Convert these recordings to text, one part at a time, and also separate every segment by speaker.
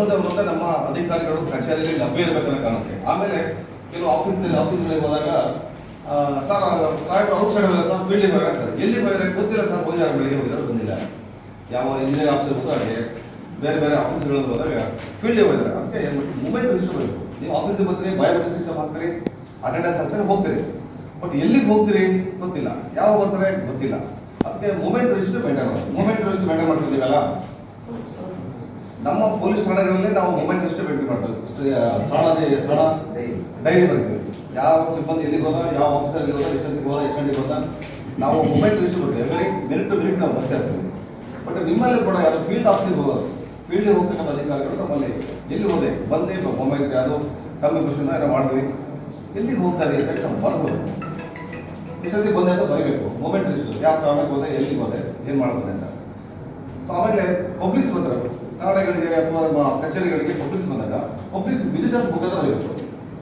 Speaker 1: ಒಂದೊಂದೇ ಒಂದೊಂದೇ ನಮ್ಮ ಅಧಿಕಾರಿಗಳು ಕಚೇರಿಯಲ್ಲಿ ಲಭ್ಯ ಇರಬೇಕನ್ನ ಕಾರಣಕ್ಕೆ. ಆಮೇಲೆ ಕೆಲವು ಆಫೀಸ್ ಆಫೀಸ್ಗಳಿಗೆ ಹೋದಾಗ ಸರ್, ಸಾಹೇಬ್ರು ಔಟ್ ಸೈಡ್ ಸರ್ ಫೀಲ್ಡಿಗೆ ಹೋಗಿ ಅಂತಾರೆ ಎಲ್ಲಿ ಹೋಗಿದ್ರೆ ಗೊತ್ತಿಲ್ಲ ಸರ್, ಹೋಗಿದ್ದಾರೆ, ಬೆಳಿಗ್ಗೆ ಹೋಗಿದ್ದಾರೆ, ಬಂದಿಲ್ಲ. ಯಾವ ಇಂಜಿನಿಯರ್ ಆಫೀಸರ್ ಹೋದಾಗೆ ಬೇರೆ ಬೇರೆ ಆಫೀಸ್ಗಳಲ್ಲಿ ಹೋದಾಗ ಫೀಲ್ಡಿಗೆ ಹೋಗಿದ್ದಾರೆ. ಅದಕ್ಕೆ ಮೂಮೆಂಟ್ ಬೇಕು ನೀವು ಆಫೀಸಿಗೆ ಬರ್ತೀರಿ ಬಯೋಮೆಟ್ರಿಕ್ ಸಿಸ್ಟಮ್ ಹಾಕ್ತೀರಿ ಅಟೆಂಡೆನ್ಸ್ ಹಾಕ್ತೀರಿ, ಹೋಗ್ತೀರಿ. ಬಟ್ ಎಲ್ಲಿಗೆ ಹೋಗ್ತೀರಿ ಗೊತ್ತಿಲ್ಲ. ಯಾವ ಬರ್ತಾರೆ ಗೊತ್ತಿಲ್ಲ. ಅದಕ್ಕೆ ಮೂಮೆಂಟ್ ರಿಜಿಸ್ಟರ್ ಮೇಂಟೈನ್ ಮಾಡಿ ಮೂಮೆಂಟ್ ರಿಜಿಸ್ಟರ್ ಮೇಂಟೈನ್ ಮಾಡ್ತಿದ್ದೀವಲ್ಲ ನಮ್ಮ ಪೊಲೀಸ್ ಠಾಣೆಗಳಲ್ಲಿ ನಾವು ಮೂಮೆಂಟ್ ಅಷ್ಟೇ ಭೇಟಿ ಮಾಡ್ತೇವೆ ಸ್ಥಳ ಡೈರಿ ಬರ್ತೀವಿ ಯಾವ ಸಿಬ್ಬಂದಿ ಎಲ್ಲಿಗೆ ಹೋದ, ಯಾವ ಆಫೀಸರ್ ಹೋದ, ಎಷ್ಟು ಗಂಟೆಗೆ ಹೋದ, ಎಷ್ಟು ಗಂಟೆಗೆ ಹೋದ, ನಾವು ಮೂಮೆಂಟ್ ರಿಜಿಸ್ಟರ್ ಬರ್ತೀವಿ ಎವ್ರಿ ಮಿನಿಟ್ ಟು ಮಿನಿಟ್ ನಾವು ಬರ್ತಾ ಇರ್ತೀವಿ. ಬಟ್ ನಿಮ್ಮಲ್ಲಿ ಕೂಡ ಯಾವುದು ಫೀಲ್ಡ್ ಆಫೀಸಿಗೆ ಹೋಗೋದು. ಫೀಲ್ಡಿಗೆ ಹೋಗ್ತಕ್ಕಂಥ ಅಧಿಕಾರಿಗಳು ನಮ್ಮಲ್ಲಿ ಎಲ್ಲಿ ಹೋದೆ? ಬಂದೆ ಮೊಬೈಲ್ ಯಾರು ಕ್ವಶನ್ ಏನೋ ಮಾಡಿದ್ವಿ. ಎಲ್ಲಿಗೆ ಹೋಗ್ತಾರೆ ಅಂತ ನಾವು ಬರ್ಬೋದು ಎಷ್ಟೊತ್ತಿಗೆ ಬಂದೆ ಅಂತ ಬರೀಬೇಕು. ಮೂಮೆಂಟ್ ರಿಜಿಸ್ಟರ್ ಯಾವ ಕಾರಣಕ್ಕೆ ಹೋದೆ, ಎಲ್ಲಿಗೆ ಹೋದೆ, ಏನು ಮಾಡ್ಬೋದು ಅಂತ. ಸೊ ಆಮೇಲೆ ಪಬ್ಲಿಕ್ಸ್ ಬರ್ತಾರೆ ಕಾರಣಗಳಿಗೆ ಅಥವಾ ನಮ್ಮ ಕಚೇರಿಗಳಿಗೆ ಪಬ್ಲಿಕ್ಸ್ ಬಂದಾಗ ಪಬ್ಲಿಕ್ಸ್ ವಿಸಿಟರ್ಸ್ ಬುಕ್ ಇವತ್ತು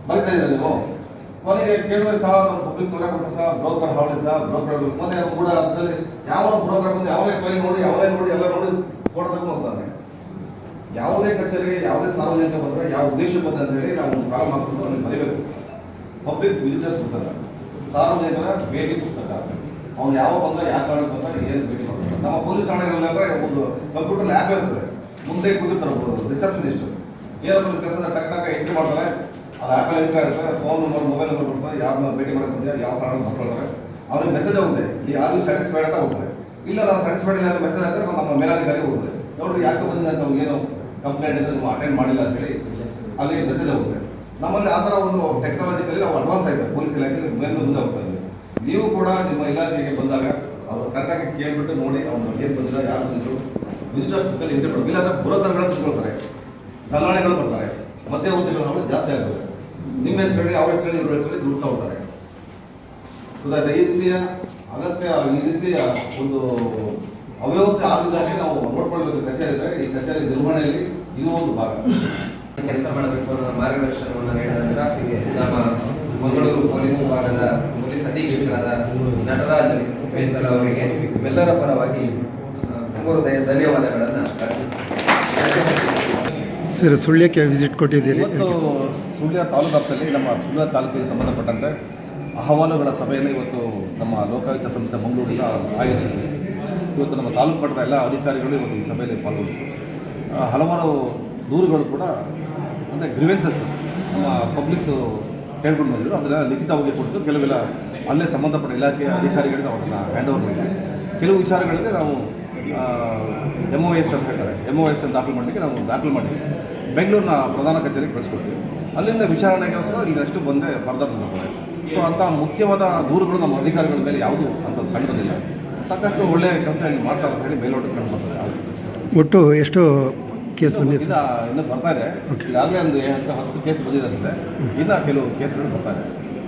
Speaker 1: ಬರೀತಾ ಇದ್ದಾರೆ ನೀವು. ಕೊನೆಗೆ ಕೇಳಿದ್ರೆ ಸಹ ನಮ್ಮ ಪಬ್ಲಿಕ್ ತೊಂದರೆ ಕೊಟ್ಟರೆ ಸಹ, ಬ್ರೋಕರ್ ಹಾವಳಿ ಸಹ, ಬ್ರೋಕರ್ ಮೊನ್ನೆ ಅದು ಕೂಡ ಅದರಲ್ಲಿ ಯಾವ ಬ್ರೋಕರ್ ಬಂದು ಯಾವನೇ ಫೈಲ್ ನೋಡಿ ಯಾವನೇ ನೋಡಿ, ಎಲ್ಲ ನೋಡಿ ಫೋಟೋ ತಗೊಂಡು ಯಾವುದೇ ಕಚೇರಿಗೆ ಯಾವುದೇ ಸಾರ್ವಜನಿಕ ಬಂದರೆ, ಯಾವ ಉದ್ದೇಶ ಬಂದ ಅಂತ ಹೇಳಿ ನಾವು ಕಾಲ್ ಮಾಡ್ಕೊಂಡು ಅಲ್ಲಿ ಬರೀಬೇಕು. ಪಬ್ಲಿಕ್ ವಿಸಿಟರ್ಸ್ ಪುಸ್ತಕ ಸಾರ್ವಜನಿಕರ ಭೇಟಿ ಪುಸ್ತಕ. ಅವ್ನು ಯಾವ ಬಂದ ಯಾವ ಕಾರಣಕ್ಕೆ ಬಂದ ಏನು ಭೇಟಿ ಮಾಡ್ತಾರೆ ನಮ್ಮ ಪೊಲೀಸ್ ಅಂದರೆ ಒಂದು ಕಂಪ್ಯೂಟರ್ ಲ್ಯಾಬ್ ಇರ್ತದೆ. ಮುಂದೆ ಕೂತಿರ್ತಾರೆ ರಿಸೆಪ್ಷನಿಸ್ಟ್ ಏನಪ್ಪ ಕೆಲಸ ಟಕ್ ಟಕ್ ಎಂಟ್ರಿ ಮಾಡ್ತಾರೆ? ಅದು ಆ್ಯಪಲ್ಲಿ ಎಂಟ್ರಿ ಆಗುತ್ತೆ ಫೋನ್ ನಂಬರ್ ಮೊಬೈಲ್ ನಂಬರ್ ಕೊಡ್ತಾರೆ ಯಾರನ್ನ ಭೇಟಿ ಮಾಡಕ್ಕೆ ಯಾವ ಕಾರಣ ಮಾಡ್ಕೊಳ್ತಾರೆ ಅವ್ರಿಗೆ ಮೆಸೇಜ್ ಹೋಗುತ್ತೆ ಯಾರು ಸ್ಯಾಟಿಸ್ಫೈಡ್ ಅಂತ ಹೋಗ್ತದೆ ಇಲ್ಲ ನಾವು ಸ್ಯಾಟಿಸ್ಫೈಡ್ ಇಲ್ಲ ಮೆಸೇಜ್ ಆದರೆ ನಮ್ಮ ಮೇಲಾಧಿಕಾರಿ ಹೋಗುತ್ತೆ. ನೋಡ್ರಿ, ಯಾಕೆ ಅಂತ ನಮ್ಗೆ ಏನು ಕಂಪ್ಲೇಂಟ್ ಇದೆ ನಾವು ಅಟೆಂಡ್ ಮಾಡಿಲ್ಲ ಅಂತ ಹೇಳಿ ಅಲ್ಲಿ ಮೆಸೇಜ್ ಹೋಗುತ್ತೆ. ನಮ್ಮಲ್ಲಿ ಆ ಥರ ಒಂದು ಟೆಕ್ನಾಲಜಿಕಲಿ ನಾವು ಅಡ್ವಾನ್ಸ್ ಆಗಿದೆ. ಪೊಲೀಸ್ ಇಲಾಖೆಯಲ್ಲಿ ಮೇಲೆ ಮುಂದೆ ಹೋಗ್ತಾ ಇದ್ದೀವಿ. ನೀವು ಕೂಡ ನಿಮ್ಮ ಇಲಾಖೆಗೆ ಬಂದಾಗ ಅವರು ಕರೆಕ್ಟಾಗಿ ಕೇಳ್ಬಿಟ್ಟು ನೋಡಿ ಅವ್ನು ಏನು ಬಂದಿಲ್ಲ ಯಾರು ಬಂದಿದ್ರು ವಿಸಿಟರ್ಸ್ ಬುಕ್ಕಲ್ಲಿ ಎಂಟ್ರಿ ಮಾಡಬೇಕು ಇಲ್ಲಾಂದ್ರೆ ಬ್ರೋಕರ್ಗಳನ್ನು ತಿಳ್ಕೊಳ್ತಾರೆ. ದಲ್ಲಾಳಿಗಳು ಬರ್ತಾರೆ. ಮತ್ತೆ ಮಧ್ಯವರ್ತಿಗಳು ಅವರು ಜಾಸ್ತಿ ಆಗ್ತದೆ ನಿಮ್ಮ ಹೆಸರು ಹೇಳಿ, ಅವ್ರ ಹೆಸರು ಹೇಳಿ, ಇವ್ರ ಹೆಸರು ದುಡ್ತಾ ಹೋಗ್ತಾರೆ. ಈ ರೀತಿಯ ಅಗತ್ಯ, ಈ ರೀತಿಯ ಒಂದು ಅವ್ಯವಸ್ಥೆ ಆಗಿದ್ದಾಗೆ ನಾವು ನೋಡ್ಕೊಳ್ಬೇಕು. ಕಚೇರಿ ಅಂದರೆ ಈ ಕಚೇರಿ ನಿರ್ವಹಣೆಯಲ್ಲಿ ಇದು ಒಂದು ಭಾಗ.
Speaker 2: ಕೆಲಸ ಮಾಡಬೇಕು ಅನ್ನೋ ಮಾರ್ಗದರ್ಶನವನ್ನು ನೀಡಿದಂತ ನಮ್ಮ ಮಂಗಳೂರು ಪೊಲೀಸ್ ವಿಭಾಗದ ಪೊಲೀಸ್ ಅಧೀಕ್ಷಕರಾದ ನಟರಾಜ್ ಬೇಸಲ್ ಅವರಿಗೆ ಎಲ್ಲರ ಪರವಾಗಿ ತುಂಬ ಹೃದಯ ಧನ್ಯವಾದಗಳನ್ನು ಅರ್ಪಿಸುತ್ತೇನೆ.
Speaker 3: ಸರ್ ಸುಳ್ಯಕ್ಕೆ ವಿಸಿಟ್ ಕೊಟ್ಟಿದ್ದೀರಿ.
Speaker 1: ಇವತ್ತು ಸುಳ್ಯ ತಾಲೂಕು ಆಫೀಸಲ್ಲಿ ನಮ್ಮ ಸುಳ್ಯ ತಾಲೂಕಿಗೆ ಸಂಬಂಧಪಟ್ಟಂತೆ ಅಹವಾಲುಗಳ ಸಭೆಯನ್ನು ಇವತ್ತು ನಮ್ಮ ಲೋಕಾಯುಕ್ತ ಸಂಸ್ಥೆ ಮಂಗಳೂರಿಂದ ಆಯೋಜಿಸಿದೆ. ಇವತ್ತು ನಮ್ಮ ತಾಲೂಕು ಮಟ್ಟದ ಎಲ್ಲ ಅಧಿಕಾರಿಗಳು ಇವತ್ತು ಈ ಸಭೆಯಲ್ಲಿ ಪಾಲ್ಗೊಂಡು ಹಲವಾರು ದೂರುಗಳು ಕೂಡ ಅಂದರೆ ಗ್ರಿವೆನ್ಸಸ್ ನಮ್ಮ ಪಬ್ಲಿಕ್ಸು ಹೇಳ್ಕೊಂಡು ಬಂದಿದ್ರು. ಅದನ್ನು ಲಿಖಿತವಾಗಿ ಕೊಟ್ಟು ಕೆಲವೆಲ್ಲ ಅಲ್ಲೇ ಸಂಬಂಧಪಟ್ಟ ಇಲಾಖೆಯ ಅಧಿಕಾರಿಗಳಿಂದ ಅವ್ರನ್ನ ಹ್ಯಾಂಡ್ ಓವರ್ ಮಾಡಿದ್ವಿ ಕೆಲವು ವಿಚಾರಗಳಲ್ಲಿ ನಾವು ಎಂ ಒ ಎಸ್ ಅಂತ ಹೇಳ್ತಾರೆ. ಎಂ ಒ ಎಸ್ ಅಂತ ದಾಖಲು ಮಾಡಲಿಕ್ಕೆ ನಾವು ದಾಖಲು ಮಾಡಿದ್ವಿ ಬೆಂಗಳೂರಿನ ಪ್ರಧಾನ ಕಚೇರಿಗೆ ಕಳಿಸ್ಕೊಡ್ತೀವಿ. ಅಲ್ಲಿಂದ ವಿಚಾರಣೆಗೋಸ್ಕರ ಇಲ್ಲಿ ಅಷ್ಟು ಬಂದೇ ಫರ್ದರ್ ಮಾಡ್ತಾರೆ ಸೊ ಅಂಥ ಮುಖ್ಯವಾದ ದೂರುಗಳು ನಮ್ಮ ಅಧಿಕಾರಿಗಳ ಮೇಲೆ ಯಾವುದು ಅಂತ ಕಂಡು ಬಂದಿಲ್ಲ ಸಾಕಷ್ಟು ಒಳ್ಳೆಯ ಕೆಲಸ ಇಲ್ಲಿ ಮಾಡ್ತಾರೆ ಅಂತ ಹೇಳಿ ಮೇಲ್ನೋಟಕ್ಕೆ ಕಂಡು ಬರ್ತದೆ
Speaker 3: ಒಟ್ಟು ಎಷ್ಟು ಕೇಸ್ ಬಂದಿದೆ
Speaker 1: ಇನ್ನೂ ಬರ್ತಾ ಇದೆ. ಈಗಾಗಲೇ ಒಂದು ಹತ್ತು ಕೇಸ್ ಬಂದಿದೆ ಅಷ್ಟೇ ಇನ್ನೂ ಕೆಲವು ಕೇಸ್ಗಳು ಬರ್ತಾ ಇದೆ